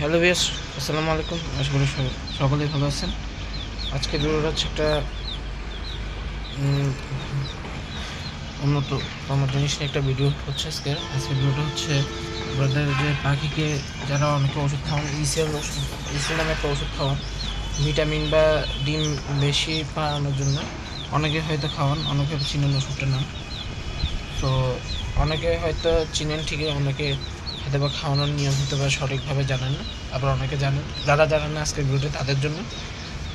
Hello বিয়াস আসসালামু আলাইকুম। আশা করি সকলেই ভালো আছেন। আজকে ভিডিওটা হচ্ছে একটা উম, উন্নততম জিনিস নিয়ে একটা ভিডিও হচ্ছে আজকে। আজকে ভিডিওটা হচ্ছে আপনাদের যে পাখিকে যারা অনেকে ওষুধ খাওয়ান ইসিএল ওষুধ ইসিএল নামে একটা ওষুধ খাওয়ান। ভিটামিন বা ডিম বেশি পাওয়ানোর জন্য অনেকে হয়তো খাওয়ান অনেকে চিনেন ওষুধটার নাম। তো অনেকে হয়তো চিনেন ঠিকই অনেকে হয়তো বা খাওয়ানোর নিয়ম হয়তো বা সঠিকভাবে জানেন না। আবার অনেকে জানেন। যারা জানেন না আজকের ভিডিওটা তাদের জন্য।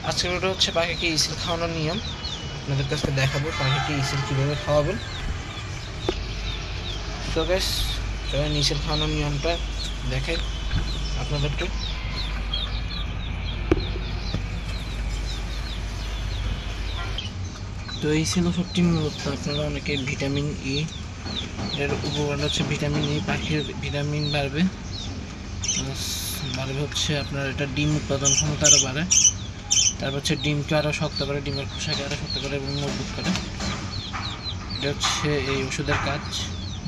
আজকের ভিডিও হচ্ছে পাখিকে ইসিল খাওয়ানোর নিয়ম। আপনাদের কাছে দেখাবো পাখিকে ইসিল কীভাবে খাওয়াবেন। তো গ্যাস সবাই ইসিল খাওয়ানোর নিয়মটা দেখে আপনাদেরকে। তো এই ছিল ওষুধটি মূলত। আপনারা অনেকে ভিটামিন ই এর উপকরণ হচ্ছে ভিটামিন ই পাখির ভিটামিন বাড়বে। বাড়বে হচ্ছে আপনার এটা ডিম উৎপাদন ক্ষমতা আরও বাড়ে। তারপর হচ্ছে ডিমকে আরও শক্ত করে, ডিমের খোসাকে আরও শক্ত করে এবং মজবুত করে। এটা হচ্ছে এই ওষুধের কাজ।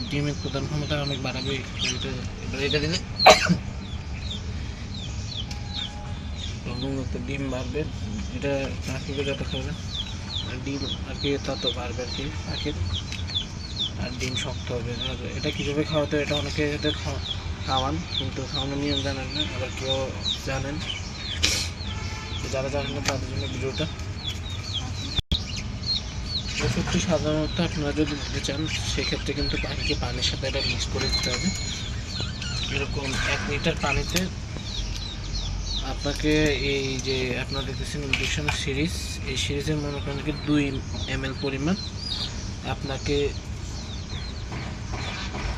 ডিম উৎপাদন ক্ষমতা অনেক বাড়াবে। এবার এটা দিলে ডিম বাড়বে। এটা পাখিকে যত খাবে ডিম আর কি তত বাড়বে আর কি, পাখির। আর ডিম শক্ত হবে। আর এটা কীভাবে খাওয়াতে এটা অনেকে এটা খাওয়া- খাওয়ান, কিন্তু খাওয়ানোর নিয়ম জানেন না, আবার কেউ জানেন। যারা জানেন না, তাদের জন্য ভিডিওটা। ওষুধটি সাধারণত আপনারা যদি দিতে চান, সেক্ষেত্রে কিন্তু পানিকে পানির সাথে এটা মিক্স করে দিতে হবে। এরকম এক লিটার পানিতে আপনাকে এই যে আপনারা দেখতেছেন ইঞ্জেকশন সিরিজ এই সিরিজের মনে করেন দুই এম পরিমাণ। আপনাকে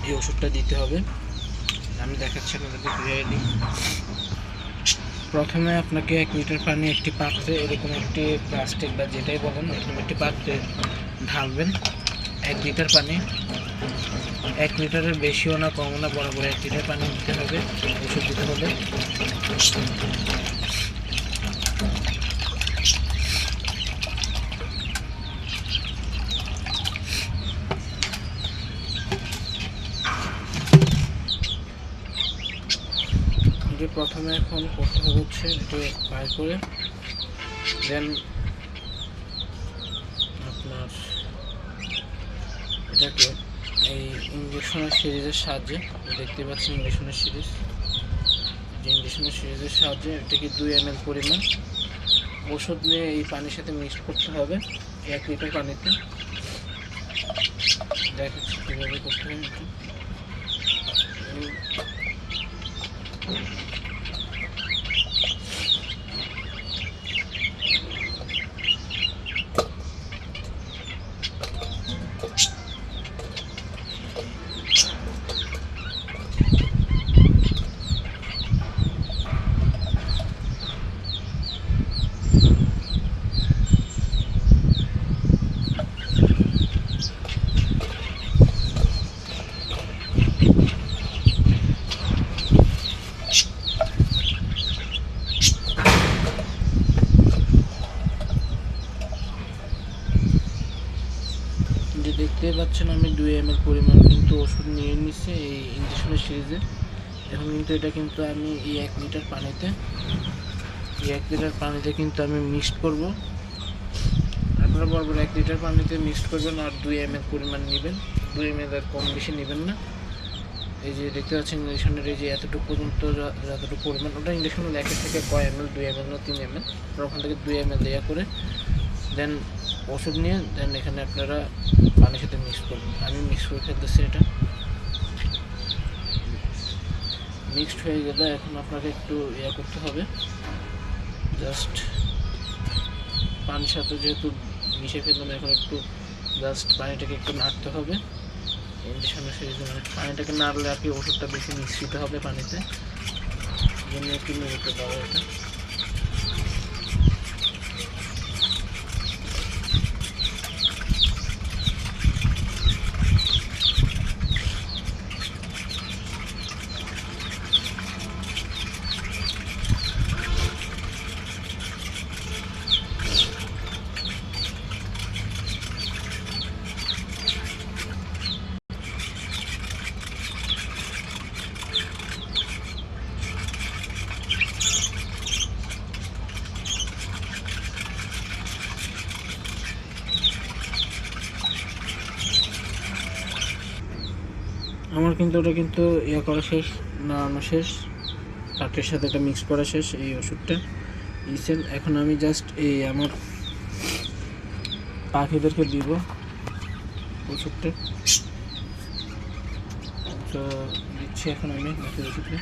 এই ওষুধটা দিতে হবে। আমি দেখাচ্ছি আপনাদেরকে কীভাবে দিই। প্রথমে আপনাকে এক লিটার পানি একটি পাত্রে এরকম একটি প্লাস্টিক বা যেটাই বলেন, এরকম একটি পাত্রে ঢালবেন। এক লিটার পানি, এক লিটারের বেশিও না, কমও না, বরাবর এক লিটার পানি দিতে হবে, ওষুধ দিতে হবে যে প্রথমে এখন করতে হবে হচ্ছে এটি বাইর করে। দেন আপনার এটাকে এই ইঞ্জেকশনের সিরিজের সাহায্যে, দেখতে পাচ্ছেন ইঞ্জেকশনের সিরিজ। যে ইঞ্জেকশনের সিরিজের সাহায্যে এটাকে দুই এম পরিমাণ ওষুধ নিয়ে এই পানির সাথে মিক্স করতে হবে, এক লিটার পানিতে। দেখাচ্ছি কীভাবে করতে হবে যে দেখতে পাচ্ছেন আমি দুই এম এর পরিমাণ কিন্তু ওষুধ নিয়ে নিচ্ছে এই ইঞ্জেকশনের সিরিজে এখন কিন্তু এটা কিন্তু আমি এই এক লিটার পানিতে, এই এক লিটার পানিতে কিন্তু আমি মিক্সড করব। আপনারা বরাবর এক লিটার পানিতে মিক্সড করবেন আর দুই এম এর পরিমাণ নেবেন। দুই এম আর কম বেশি নেবেন না। এই যে দেখতে পাচ্ছেন ইঞ্জেকশনের এই যে এতটুকু পর্যন্ত যতটুকু পরিমাণ, ওটা ইঞ্জেকশন লেখা থেকে কয় এম এল দুই এম এল না তিন এম এল ওখান থেকে দুই এম এল দেওয়া করে দেন ওষুধ নিয়ে দেন এখানে আপনারা পানির সাথে মিক্স করবেন আমি মিক্স করে ফেলতেছি এটা। মিক্সড হয়ে গেলে এখন আপনাকে একটু ইয়া করতে হবে। জাস্ট পানির সাথে যেহেতু মিশে ফেললাম, এখন একটু জাস্ট পানিটাকে একটু নাড়তে হবে। ইঞ্জেকশনের সেই জন্য পানিটাকে নাড়লে আর কি ওষুধটা বেশি মিশ্রিত হবে পানিতে। জন্য একটু নেড়ে দেওয়া এটা। আমার কিন্তু ওটা কিন্তু ইয়ে করা শেষ নাড়ানো শেষ। কাঠের সাথে এটা মিক্স করা শেষ এই ওষুধটা। ইসেন এখন আমি জাস্ট এই আমার পাখিদেরকে দিব ওষুধটা। তো দিচ্ছি এখন আমি ওষুধটা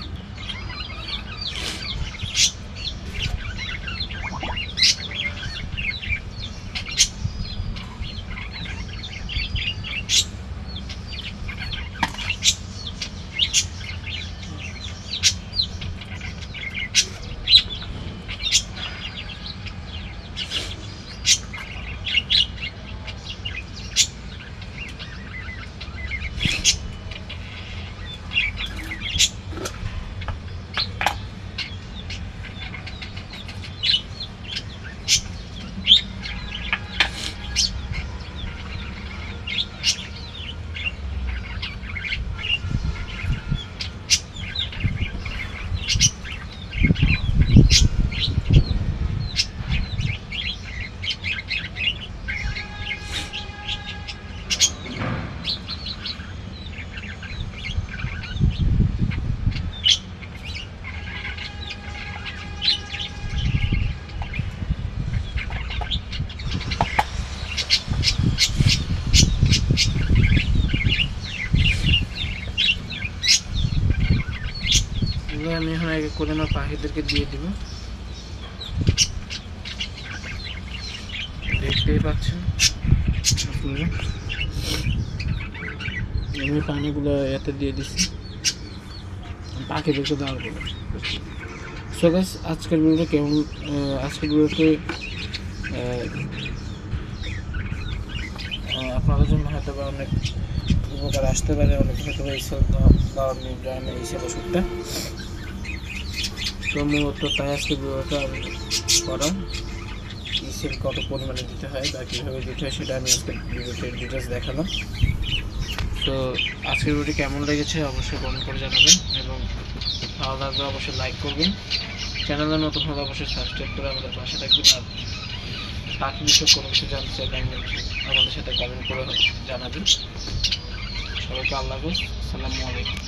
এগুলো আমি এখন এক এক করে আমার পাখিদেরকে দিয়ে দিব। দেখতেই পাচ্ছেন। আপনারা। পানিগুলো এতে দিয়ে দিচ্ছি পাখিদেরকে দেওয়ার পরে সো আজকের ভিডিওটা কেমন আজকের ভিডিওতে আপনাদের জন্য হয়তো বা অনেক উপকার আসতে পারে, অনেক হয়তো বা এইসব দেওয়ার নির্ণয় এইসব ওষুধটা তো মূলত তাই আজকে ভিডিওটা আমি করা ইসের কত পরিমাণে দিতে হয় বা কীভাবে দিতে হয় সেটা আমি আজকে ভিডিওতে ডিটেলস দেখালাম। তো আজকের ভিডিওটি কেমন লেগেছে অবশ্যই কমেন্ট করে জানাবেন এবং ভালো লাগলে অবশ্যই লাইক করবেন। চ্যানেলে নতুন হলে অবশ্যই সাবস্ক্রাইব করে আমাদের পাশে থাকবেন আর বাকি বিষয়ে কোনো কিছু জানতে চাইলে আমাদের সাথে কমেন্ট করে জানাবেন। সবাইকে আল্লাহ হাফেজ। সালামু আলাইকুম।